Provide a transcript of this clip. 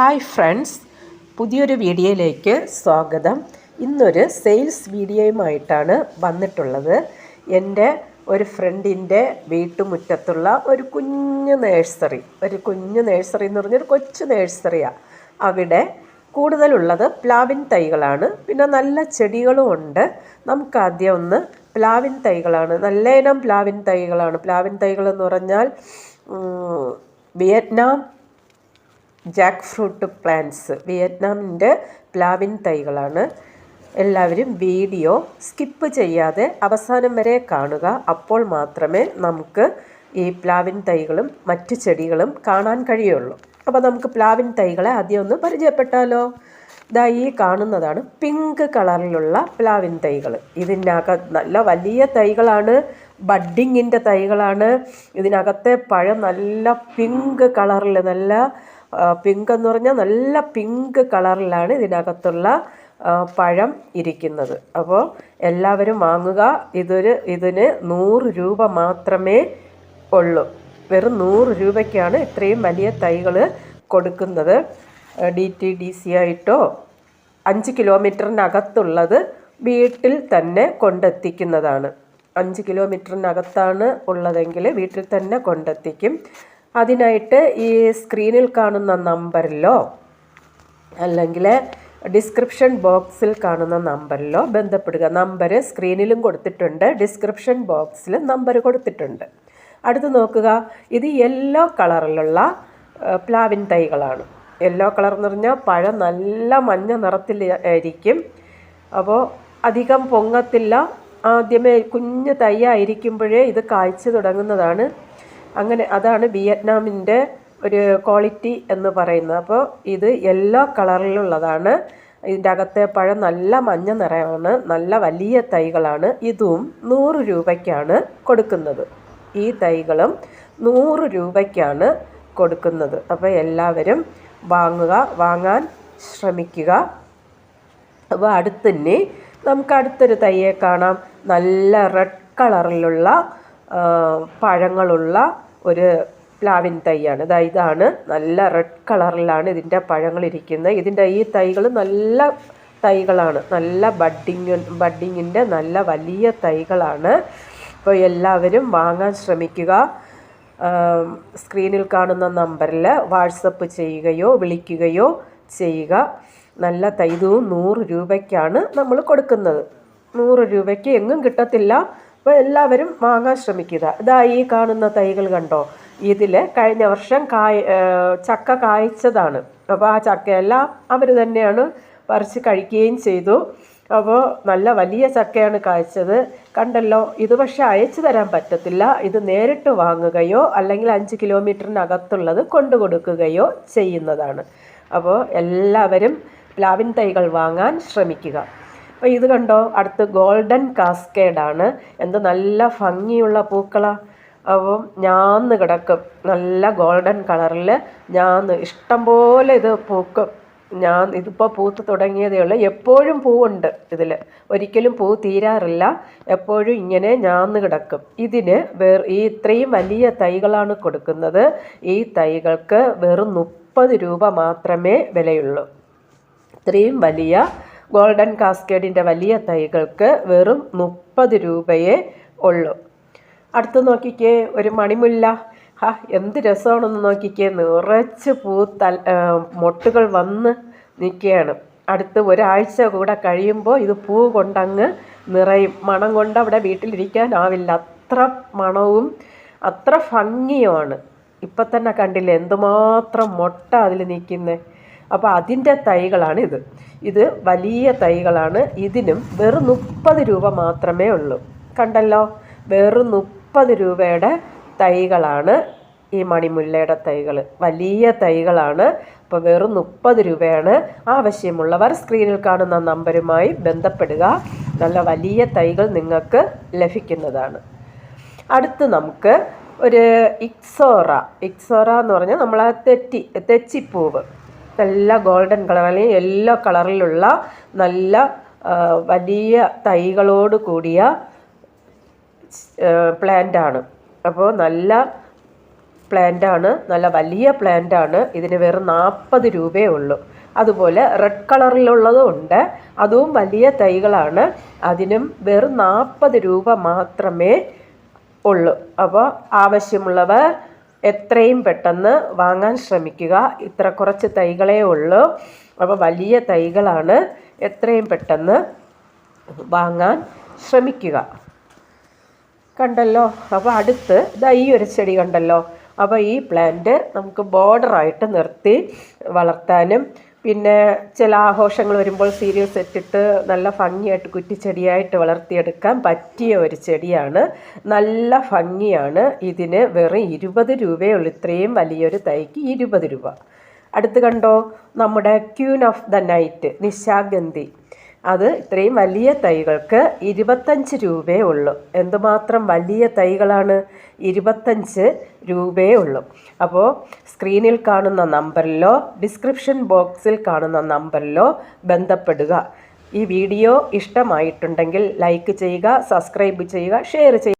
Hi friends പുതിയൊരു വീഡിയോയിലേക്ക് സ്വാഗതം. ഇന്നൊരു സെയിൽസ് വീഡിയോയുമായിട്ടാണ് വന്നിട്ടുള്ളത്. എന്റെ ഒരു ഫ്രണ്ടിന്റെ വീട്ടുമുറ്റത്തുള്ള ഒരു കുഞ്ഞു നേഴ്സറി ഒരു കുഞ്ഞു നേഴ്സറി എന്ന് പറഞ്ഞൊരു കൊച്ചു നേഴ്സറിയാണ് അവിടെ കൂടുതലുള്ളത് പ്ലാവിൻ തൈകളാണ്. പിന്നെ നല്ല ചെടികളുമുണ്ട് നമുക്ക് ആദ്യം ഒന്ന് പ്ലാവിൻ തൈകളാണ്. നല്ല ഇനം പ്ലാവിൻ തൈകളാണ്. പ്ലാവിൻ തൈകൾ എന്ന് പറഞ്ഞാൽ വിയറ്റ്നാം ജാക്ക് ഫ്രൂട്ട് പ്ലാന്റ്സ്. വിയറ്റ്നാമിന്റെ പ്ലാവിൻ തൈകളാണ്. എല്ലാവരും വീഡിയോ സ്കിപ്പ് ചെയ്യാതെ അവസാനം വരെ കാണുക. അപ്പോൾ മാത്രമേ നമുക്ക് ഈ പ്ലാവിൻ തൈകളും മറ്റ് ചെടികളും കാണാൻ കഴിയുള്ളൂ. അപ്പോൾ നമുക്ക് പ്ലാവിൻ തൈകളെ ആദ്യം ഒന്ന് പരിചയപ്പെട്ടാലോ? ഇതാ ഈ കാണുന്നതാണ് പിങ്ക് കളറിലുള്ള പ്ലാവിൻ തൈകൾ ഇതിനകത്ത് നല്ല വലിയ തൈകളാണ്. ബഡ്ഡിങ്ങിന്റെ തൈകളാണ്. ഇതിനകത്തെ പഴം നല്ല പിങ്ക് കളറിൽ നല്ല പിങ്ക് എന്ന് പറഞ്ഞാൽ നല്ല പിങ്ക് കളറിലാണ് ഇതിനകത്തുള്ള പഴം ഇരിക്കുന്നത്. അപ്പോൾ എല്ലാവരും വാങ്ങുക. ഇതൊരു ഇതിന് നൂറ് രൂപ മാത്രമേ ഉള്ളൂ. വെറും നൂറ് രൂപയ്ക്കാണ് ഇത്രയും വലിയ തൈകൾ കൊടുക്കുന്നത്. ഡി ടി ഡി സി ആയിട്ടോ അഞ്ച് കിലോമീറ്ററിനകത്തുള്ളത് വീട്ടിൽ തന്നെ കൊണ്ടെത്തിക്കുന്നതാണ്. അഞ്ച് കിലോമീറ്ററിനകത്താണ് ഉള്ളതെങ്കിൽ വീട്ടിൽ തന്നെ കൊണ്ടെത്തിക്കും. അതിനായിട്ട് ഈ സ്ക്രീനിൽ കാണുന്ന നമ്പറിലോ അല്ലെങ്കിൽ ഡിസ്ക്രിപ്ഷൻ ബോക്സിൽ കാണുന്ന നമ്പറിലോ ബന്ധപ്പെടുക. നമ്പർ സ്ക്രീനിലും കൊടുത്തിട്ടുണ്ട്. ഡിസ്ക്രിപ്ഷൻ ബോക്സിൽ നമ്പർ കൊടുത്തിട്ടുണ്ട്. അടുത്ത് നോക്കുക. ഇത് യെല്ലോ കളറിലുള്ള പ്ലാവിൻ തൈകളാണ്. യെല്ലോ കളർ എന്ന് പറഞ്ഞാൽ പഴം നല്ല മഞ്ഞ നിറത്തിൽ ആയിരിക്കും. അപ്പോൾ അധികം പൊങ്ങത്തില്ല. ആദ്യമേ കുഞ്ഞ് തൈ ആയിരിക്കുമ്പോഴേ ഇത് കായ്ച്ചു തുടങ്ങുന്നതാണ്. അങ്ങനെ അതാണ് വിയറ്റ്നാമിന്റെ ഒരു ക്വാളിറ്റി എന്ന് പറയുന്നത്. അപ്പോൾ ഇത് യെല്ലോ കളറിലുള്ളതാണ്. ഇതിന്റെ അകത്തെ പഴം നല്ല മഞ്ഞ നിറയാണ് നല്ല വലിയ തൈകളാണ്. ഇതും നൂറ് രൂപയ്ക്കാണ് കൊടുക്കുന്നത്. ഈ തൈകളും നൂറ് രൂപയ്ക്കാണ് കൊടുക്കുന്നത്. അപ്പോൾ എല്ലാവരും വാങ്ങുക വാങ്ങാൻ ശ്രമിക്കുക. അപ്പോൾ അടുത്തന്നെ നമുക്ക് അടുത്തൊരു തൈയെ കാണാം. നല്ല റെഡ് കളറിലുള്ള പഴങ്ങളുള്ള ഒരു പ്ലാവിൻ തൈയാണ്. ഇതാ ഇതാണ് നല്ല റെഡ് കളറിലാണ് ഇതിന്റെ പഴങ്ങളിരിക്കുന്നത്. ഇതിന്റെ ഈ തൈകൾ നല്ല തൈകളാണ്. നല്ല ബഡ്ഡിങ് ബഡ്ഡിങ്ങിന്റെ നല്ല വലിയ തൈകളാണ്. അപ്പോൾ എല്ലാവരും വാങ്ങാൻ ശ്രമിക്കുക. സ്ക്രീനിൽ കാണുന്ന നമ്പറിൽ വാട്സപ്പ് ചെയ്യുകയോ വിളിക്കുകയോ ചെയ്യുക. നല്ല തൈതവും നൂറ് രൂപയ്ക്കാണ് നമ്മൾ കൊടുക്കുന്നത്. നൂറ് രൂപയ്ക്ക് എങ്ങും കിട്ടത്തില്ല. അപ്പോൾ എല്ലാവരും വാങ്ങാൻ ശ്രമിക്കുക. ഇതാ ഈ കാണുന്ന തൈകൾ കണ്ടോ? ഇതിൽ കഴിഞ്ഞ വർഷം കായ ചക്ക കായ്ച്ചതാണ്. അപ്പോൾ ആ ചക്കയെല്ലാം അവർ തന്നെയാണ് പറിച്ച് കഴിക്കുകയും ചെയ്തു. അപ്പോൾ നല്ല വലിയ ചക്കയാണ് കായ്ച്ചത്. കണ്ടല്ലോ ഇത് പക്ഷേ അയച്ചു തരാൻ പറ്റത്തില്ല. ഇത് നേരിട്ട് വാങ്ങുകയോ അല്ലെങ്കിൽ അഞ്ച് കിലോമീറ്ററിനകത്തുള്ളത് കൊണ്ടു കൊടുക്കുകയോ ചെയ്യുന്നതാണ്. അപ്പോൾ എല്ലാവരും പ്ലാവിൻ തൈകൾ വാങ്ങാൻ ശ്രമിക്കുക. അപ്പോൾ ഇത് കണ്ടോ? അടുത്ത് ഗോൾഡൻ കാസ്കേഡാണ്. എന്ത് നല്ല ഭംഗിയുള്ള പൂക്കളാണ് അപ്പം ഞാന്ന് കിടക്കും. നല്ല ഗോൾഡൻ കളറിൽ ഞാന്ന് ഇഷ്ടം പോലെ ഇത് പൂക്കും. ഞാൻ ഇതിപ്പോൾ പൂത്ത് തുടങ്ങിയതേ ഉള്ളൂ. എപ്പോഴും പൂവുണ്ട് ഇതിൽ ഒരിക്കലും പൂ തീരാറില്ല. എപ്പോഴും ഇങ്ങനെ ഞാന്ന് കിടക്കും. ഇതിന് വേർ ഈ ഇത്രയും വലിയ തൈകളാണ് കൊടുക്കുന്നത്. ഈ തൈകൾക്ക് വെറും മുപ്പത് രൂപ മാത്രമേ വിലയുള്ളൂ. ഇത്രയും വലിയ ഗോൾഡൻ കാസ്കേഡിന്റെ വലിയ തൈകൾക്ക് വെറും മുപ്പത് രൂപയെ ഉള്ളൂ. അടുത്ത് നോക്കിക്കേ ഒരു മണിമുല്ല. ഹാ എന്ത് രസമാണെന്ന് നോക്കിക്കേ നിറച്ച് പൂ തൽ മൊട്ടുകൾ വന്ന് നിൽക്കുകയാണ്. അടുത്ത് ഒരാഴ്ച കൂടെ കഴിയുമ്പോൾ ഇത് പൂ കൊണ്ടങ്ങ് നിറയും. മണം കൊണ്ട് അവിടെ വീട്ടിലിരിക്കാനാവില്ല അത്ര മണവും അത്ര ഭംഗിയുമാണ്. ഇപ്പം തന്നെ കണ്ടില്ലേ എന്തുമാത്രം മൊട്ട അതിൽ നിൽക്കുന്നത് അപ്പോൾ അതിന്റെ തൈകളാണ് ഇത്. ഇത് വലിയ തൈകളാണ്. ഇതിനും വെറും മുപ്പത് രൂപ മാത്രമേ ഉള്ളൂ. കണ്ടല്ലോ? വെറും മുപ്പത് രൂപയുടെ തൈകളാണ് ഈ മണിമുല്ലയുടെ തൈകൾ. വലിയ തൈകളാണ്. അപ്പോൾ വെറും മുപ്പത് രൂപയാണ്. ആവശ്യമുള്ളവർ സ്ക്രീനിൽ കാണുന്ന നമ്പരുമായി ബന്ധപ്പെടുക. നല്ല വലിയ തൈകൾ നിങ്ങൾക്ക് ലഭിക്കുന്നതാണ്. അടുത്ത് നമുക്ക് ഒരു ഇക്സോറ. ഇക്സോറ എന്ന് പറഞ്ഞാൽ നമ്മളെ തെറ്റി തെച്ചിപ്പൂവ്. നല്ല ഗോൾഡൻ കളർ അല്ലെങ്കിൽ യെല്ലോ കളറിലുള്ള നല്ല വലിയ തൈകളോട് കൂടിയ പ്ലാന്റ് ആണ് അപ്പോൾ നല്ല പ്ലാന്റാണ് നല്ല വലിയ പ്ലാന്റാണ്. ഇതിന് വെറും നാൽപ്പത് രൂപയേ ഉള്ളൂ. അതുപോലെ റെഡ് കളറിലുള്ളതും ഉണ്ട്. അതും വലിയ തൈകളാണ്. അതിനും വെറും നാൽപ്പത് രൂപ മാത്രമേ ഉള്ളൂ. അപ്പോൾ ആവശ്യമുള്ളവർ എത്രയും പെട്ടെന്ന് വാങ്ങാൻ ശ്രമിക്കുക. ഇത്ര കുറച്ച് തൈകളേ ഉള്ളൂ. അപ്പോൾ വലിയ തൈകളാണ്. എത്രയും പെട്ടെന്ന് വാങ്ങാൻ ശ്രമിക്കുക. കണ്ടല്ലോ? അപ്പോൾ അടുത്ത് ഇതാ ഈ ഒരു ചെടി കണ്ടല്ലോ? അപ്പോൾ ഈ പ്ലാന്റ് നമുക്ക് ബോർഡറായിട്ട് നിർത്തി വളർത്താനും പിന്നെ ചില ആഘോഷങ്ങൾ വരുമ്പോൾ സീരിയസ് ഇട്ടിട്ട് നല്ല ഭംഗിയായിട്ട് കുറ്റിച്ചെടിയായിട്ട് വളർത്തിയെടുക്കാൻ പറ്റിയ ഒരു ചെടിയാണ്. നല്ല ഭംഗിയാണ്. ഇതിന് വെറും ഇരുപത് രൂപയേ ഉള്ളൂ ഇത്രയും വലിയൊരു തൈക്ക് ഇരുപത് രൂപ. അടുത്ത് കണ്ടോ? നമ്മുടെ ക്യൂൻ ഓഫ് ദ നൈറ്റ് നിശാഗന്ധി. അത് ഇത്രയും വലിയ തൈകൾക്ക് ഇരുപത്തഞ്ച് രൂപയേ ഉള്ളൂ. എന്തുമാത്രം വലിയ തൈകളാണ്? ഇരുപത്തഞ്ച് രൂപയേ ഉള്ളൂ. അപ്പോൾ സ്ക്രീനിൽ കാണുന്ന നമ്പറിലോ ഡിസ്ക്രിപ്ഷൻ ബോക്സിൽ കാണുന്ന നമ്പറിലോ ബന്ധപ്പെടുക. ഈ വീഡിയോ ഇഷ്ടമായിട്ടുണ്ടെങ്കിൽ ലൈക്ക് ചെയ്യുക സബ്സ്ക്രൈബ് ചെയ്യുക ഷെയർ ചെയ്യുക.